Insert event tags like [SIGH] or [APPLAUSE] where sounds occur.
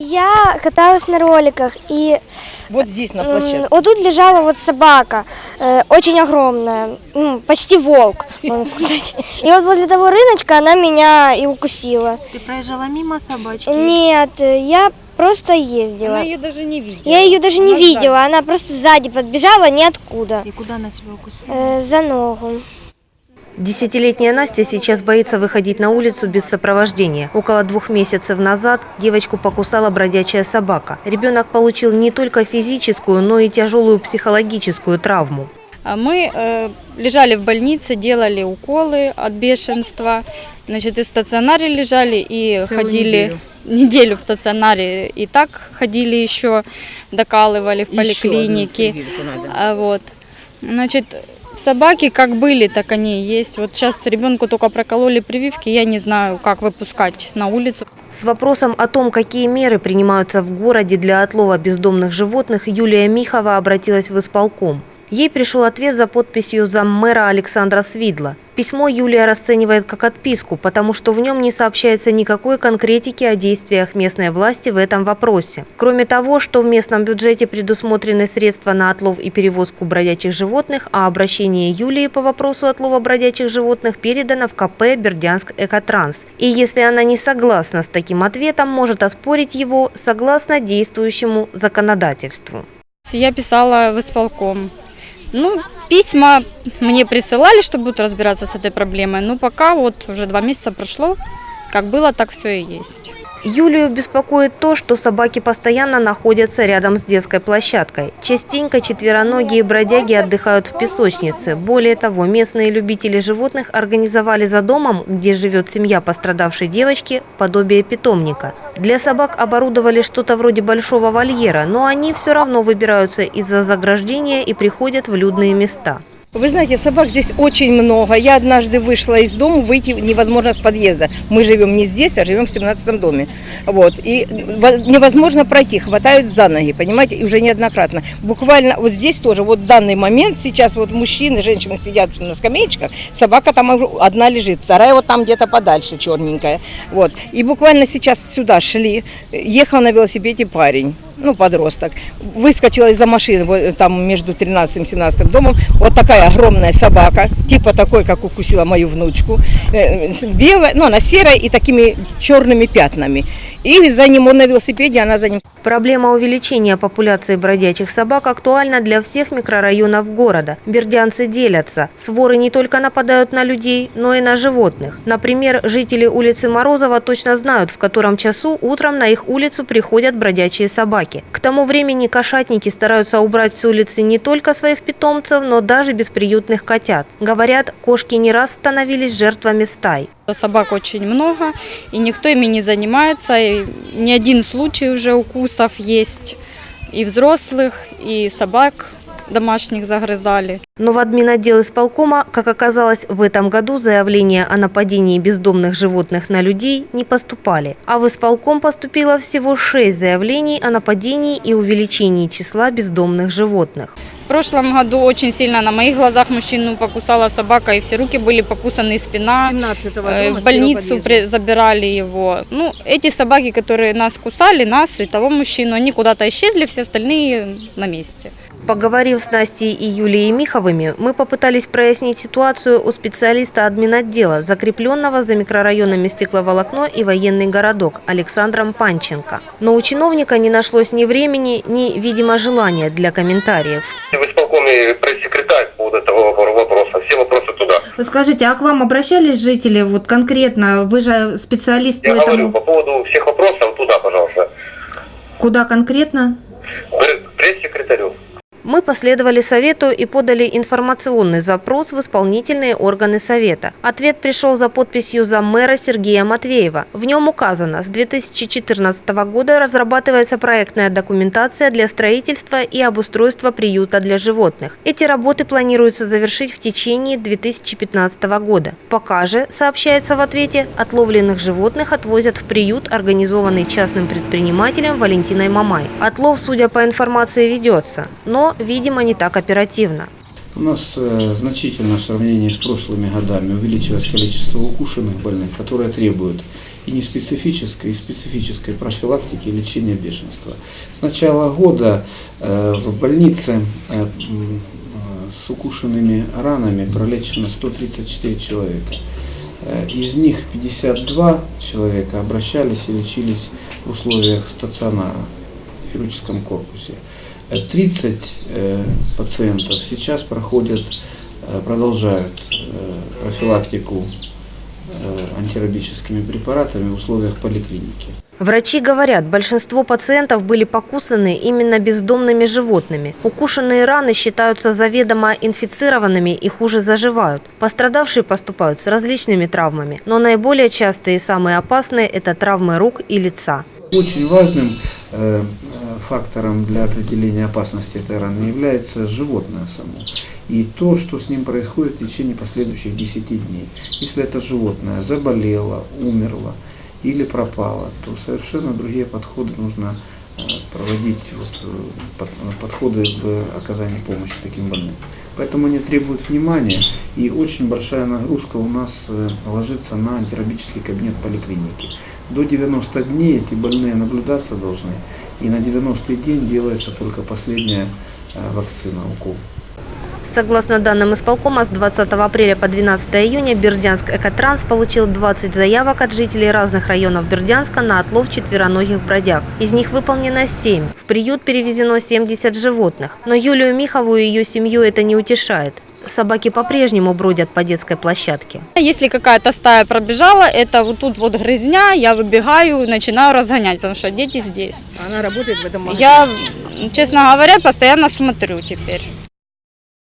Я каталась на роликах, и Вот здесь, на площадке. вот тут лежала вот собака, э, очень огромная, м, почти волк, можно сказать. [LAUGHS] И вот возле того рыночка она меня и укусила. Ты проезжала мимо собачки? Нет, э, я просто ездила. Она ее даже не видела. Я ее даже не Она видела, она просто сзади подбежала ниоткуда, И куда она тебя укусила? э, за ногу. Десятилетняя Настя сейчас боится выходить на улицу без сопровождения. Около двух месяцев назад девочку покусала бродячая собака. Ребенок получил не только физическую, но и тяжелую психологическую травму. А Мы э, лежали в больнице, делали уколы от бешенства. Значит, и в стационаре лежали, и Целую ходили неделю. в стационаре. И так ходили еще, докалывали в Еще одну поликлинике. А вот. Значит, собаки как были, так они и есть. Вот сейчас ребенку только прокололи прививки, я не знаю, как выпускать на улицу. С вопросом о том, какие меры принимаются в городе для отлова бездомных животных, Юлия Михова обратилась в исполком. Ей пришел ответ за подписью заммэра Александра Свидла. Письмо Юлия расценивает как отписку, потому что в нем не сообщается никакой конкретики о действиях местной власти в этом вопросе. Кроме того, что в местном бюджете предусмотрены средства на отлов и перевозку бродячих животных, а обращение Юлии по вопросу отлова бродячих животных передано в КП «Бердянск Экотранс». И если она не согласна с таким ответом, может оспорить его согласно действующему законодательству. Я писала в исполком. Ну, письма мне присылали, что будут разбираться с этой проблемой. Но пока вот уже два месяца прошло, как было, так все и есть. Юлию беспокоит то, что собаки постоянно находятся рядом с детской площадкой. Частенько четвероногие бродяги отдыхают в песочнице. Более того, местные любители животных организовали за домом, где живет семья пострадавшей девочки, подобие питомника. Для собак оборудовали что-то вроде большого вольера, но они все равно выбираются из-за заграждения и приходят в людные места. Вы знаете, собак здесь очень много. Я однажды вышла из дома, выйти невозможно с подъезда. Мы живем не здесь, а живем в 17 доме. Вот. И во- невозможно пройти, хватают за ноги, понимаете, и уже неоднократно. Буквально вот здесь тоже, вот в данный момент, сейчас вот мужчины, женщины сидят на скамеечках, собака там одна лежит, вторая вот там где-то подальше, черненькая. Вот. И буквально сейчас сюда шли, ехал на велосипеде парень ну, подросток, выскочила из-за машины, вот, там между 13 и 17 домом, вот такая огромная собака, типа такой, как укусила мою внучку, э, белая, ну, она серая и такими черными пятнами. И за ним, он на велосипеде, она за ним. Проблема увеличения популяции бродячих собак актуальна для всех микрорайонов города. Бердянцы делятся. Своры не только нападают на людей, но и на животных. Например, жители улицы Морозова точно знают, в котором часу утром на их улицу приходят бродячие собаки. К тому времени кошатники стараются убрать с улицы не только своих питомцев, но даже бесприютных котят. Говорят, кошки не раз становились жертвами стай. Собак очень много, и никто ими не занимается. И не один случай уже укусов есть. И взрослых, и собак домашних загрызали. Но в админотдел исполкома, как оказалось, в этом году заявления о нападении бездомных животных на людей не поступали. А в исполком поступило всего шесть заявлений о нападении и увеличении числа бездомных животных. В прошлом году очень сильно на моих глазах мужчину покусала собака, и все руки были покусаны, и спина. 17 Э, В больницу при- забирали его. Ну, эти собаки, которые нас кусали, нас и того мужчину, они куда-то исчезли, все остальные на месте. Поговорив с Настей и Юлией Миховыми, мы попытались прояснить ситуацию у специалиста админотдела, закрепленного за микрорайонами Стекловолокно и Военный городок Александром Панченко. Но у чиновника не нашлось ни времени, ни, видимо, желания для комментариев. в исполкоме пресс-секретарь по вот этого вопроса. Все вопросы туда. Скажите, а к вам обращались жители вот конкретно? Вы же специалист по Я говорю этому. по поводу всех вопросов туда, пожалуйста. Куда конкретно? Пре- Пресс-секретарю. Мы последовали совету и подали информационный запрос в исполнительные органы совета. Ответ пришел за подписью заммэра Сергея Матвеева. В нем указано, с 2014 года разрабатывается проектная документация для строительства и обустройства приюта для животных. Эти работы планируется завершить в течение 2015 года. Пока же, сообщается в ответе, отловленных животных отвозят в приют, организованный частным предпринимателем Валентиной Мамай. Отлов, судя по информации, ведется, но, видимо, не так оперативно. У нас э, значительно в сравнении с прошлыми годами увеличилось количество укушенных больных, которые требуют и неспецифической, и специфической профилактики и лечения бешенства. С начала года э, в больнице э, с укушенными ранами пролечено 134 человека. Из них 52 человека обращались и лечились в условиях стационара в хирургическом корпусе. Э, 30 э, пациентов сейчас проходят, э, продолжают э, профилактику антирабическими препаратами в условиях поликлиники. Врачи говорят, большинство пациентов были покусаны именно бездомными животными. Укушенные раны считаются заведомо инфицированными и хуже заживают. Пострадавшие поступают с различными травмами, но наиболее частые и самые опасные – это травмы рук и лица. Очень важным фактором для определения опасности этой раны является животное само. И то, что с ним происходит в течение последующих 10 дней. Если это животное заболело, умерло или пропало, то совершенно другие подходы нужно э, проводить, вот, э, под- подходы в оказании помощи таким больным. Поэтому они требуют внимания, и очень большая нагрузка у нас э, ложится на антирабический кабинет поликлиники. До 90 дней эти больные наблюдаться должны, и на 90-й день делается только последняя э, вакцина, укол. Согласно данным исполкома, с 20 апреля по 12 июня Бердянск Экотранс получил 20 заявок от жителей разных районов Бердянска на отлов четвероногих бродяг. Из них выполнено 7. В приют перевезено 70 животных. Но Юлию Михову и ее семью это не утешает. Собаки по-прежнему бродят по детской площадке. Если какая-то стая пробежала, это вот тут вот грызня, я выбегаю, начинаю разгонять, потому что дети здесь. Она работает в этом магазине. Я, честно говоря, постоянно смотрю теперь.